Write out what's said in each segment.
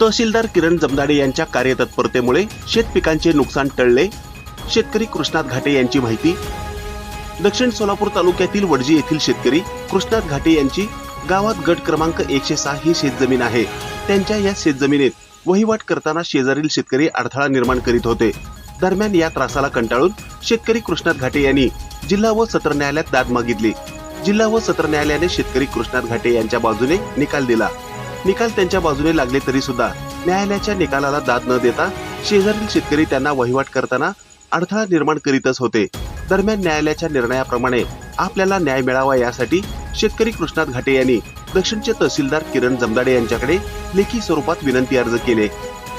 तहसीलदार किरण जमदाडे यांच्या कार्यतत्परतेमुळे शेतपिकांचे नुकसान टळले. शेतकरी कृष्णात घाटे यांची माहिती. दक्षिण सोलापूर तालुक्यातील वडजी येथील शेतकरी कृष्णात घाटे यांची गावात गट क्रमांक एकशे सहा ही शेतजमीन आहे. त्यांच्या या शेतजमिनीत वहिवाट करताना शेजारील शेतकरी अडथळा निर्माण करीत होते. दरम्यान या त्रासाला कंटाळून शेतकरी कृष्णात घाटे यांनी जिल्हा व सत्र न्यायालयात दाद मागितली. जिल्हा व सत्र न्यायालयाने शेतकरी कृष्णात घाटे यांच्या बाजूने निकाल दिला. निकाल त्यांच्या बाजूने लागले तरी सुद्धा न्यायालयाच्या निकालाला दाद न देता शेजारील शेतकरी त्यांना वहिवाट करताना अडथळा निर्माण करीतच होते. दरम्यान न्यायालयाच्या निर्णयाप्रमाणे आपल्याला न्याय मिळावा यासाठी शेतकरी कृष्णात घाटे यांनी दक्षिणचे तहसीलदार किरण जमदाडे यांच्याकडे लेखी स्वरूपात विनंती अर्ज केले.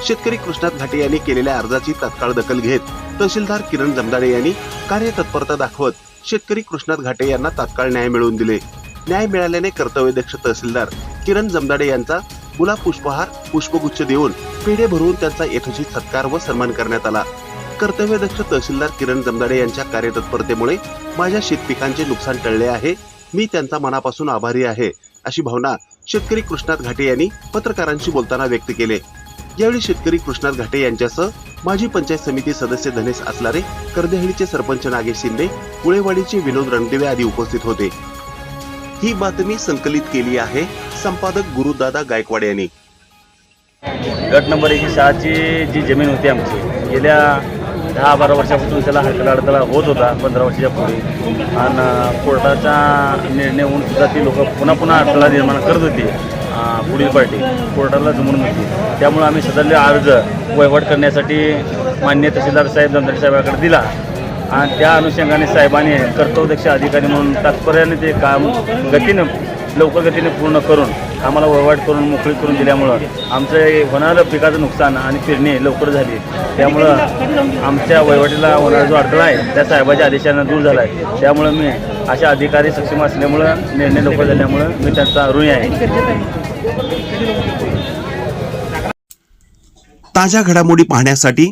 शेतकरी कृष्णात घाटे यांनी केलेल्या अर्जाची तात्काळ दखल घेत तहसीलदार किरण जमदाडे यांनी कार्यतत्परता दाखवत शेतकरी कृष्णात घाटे यांना तात्काळ न्याय मिळवून दिले. न्याय मिळाल्याने कर्तव्यदक्ष तहसीलदार किरण जमदाडे यांचा गुलाब पुष्पहार पुष्पगुच्छ देऊन पेढे भरून त्यांचा यथोचित सत्कार व सन्मान करण्यात आला. कर्तव्यदक्ष तहसीलदार किरण जमदाडे यांच्या कार्यतत्परतेमुळे माझ्या शेतपिकांचे नुकसान टळले आहे. मी त्यांचा मनापासून आभारी आहे अशी भावना शेतकरी कृष्णात घाटे यांनी पत्रकारांशी बोलताना व्यक्त केले. यावेळी शेतकरी कृष्णात घाटे यांच्यासह माजी पंचायत समिती सदस्य धनेश असलारे कर्देहळीचे सरपंच नागेश शिंदे कुळेवाडीचे विनोद रणदिवे आदी उपस्थित होते. ही बातमी संकलित केली आहे संपादक गुरुदादा गायकवाड यांनी. गट नंबर एकशे सहाची जी जमीन होती आमची गेल्या दहा बारा वर्षापासून त्याला हरकत अडथळा होत होता पंधरा वर्षाच्या पुढे. आणि कोर्टाचा निर्णय होऊन सुद्धा ती लोक पुन्हा पुन्हा अडथळा निर्माण करत होती पुढील पार्टी कोर्टाला जमून होती. त्यामुळे आम्ही सदरले अर्ज वहिवाट करण्यासाठी मान्य तहसीलदार साहेब दंडारी साहेबाकडे दिला. आणि त्या अनुषंगाने साहेबांनी कर्तव्यदक्ष अधिकारी म्हणून तात्पर्याने ते काम गतीनं लवकर गतीने पूर्ण करून आम्हाला वहिवाट करून मोकळी करून दिल्यामुळं आमचं हे होणारं पिकाचं नुकसान आणि पेरणी लवकर झाली. त्यामुळं आमच्या वळवाटीला होणारा जो अडथळा आहे त्या साहेबाच्या आदेशानं दूर झाला आहे. त्यामुळं मी अशा अधिकारी सक्षम असल्यामुळं निर्णय लवकर झाल्यामुळं मी त्यांचा ऋणी आहे. ताज्या घडामोडी पाहण्यासाठी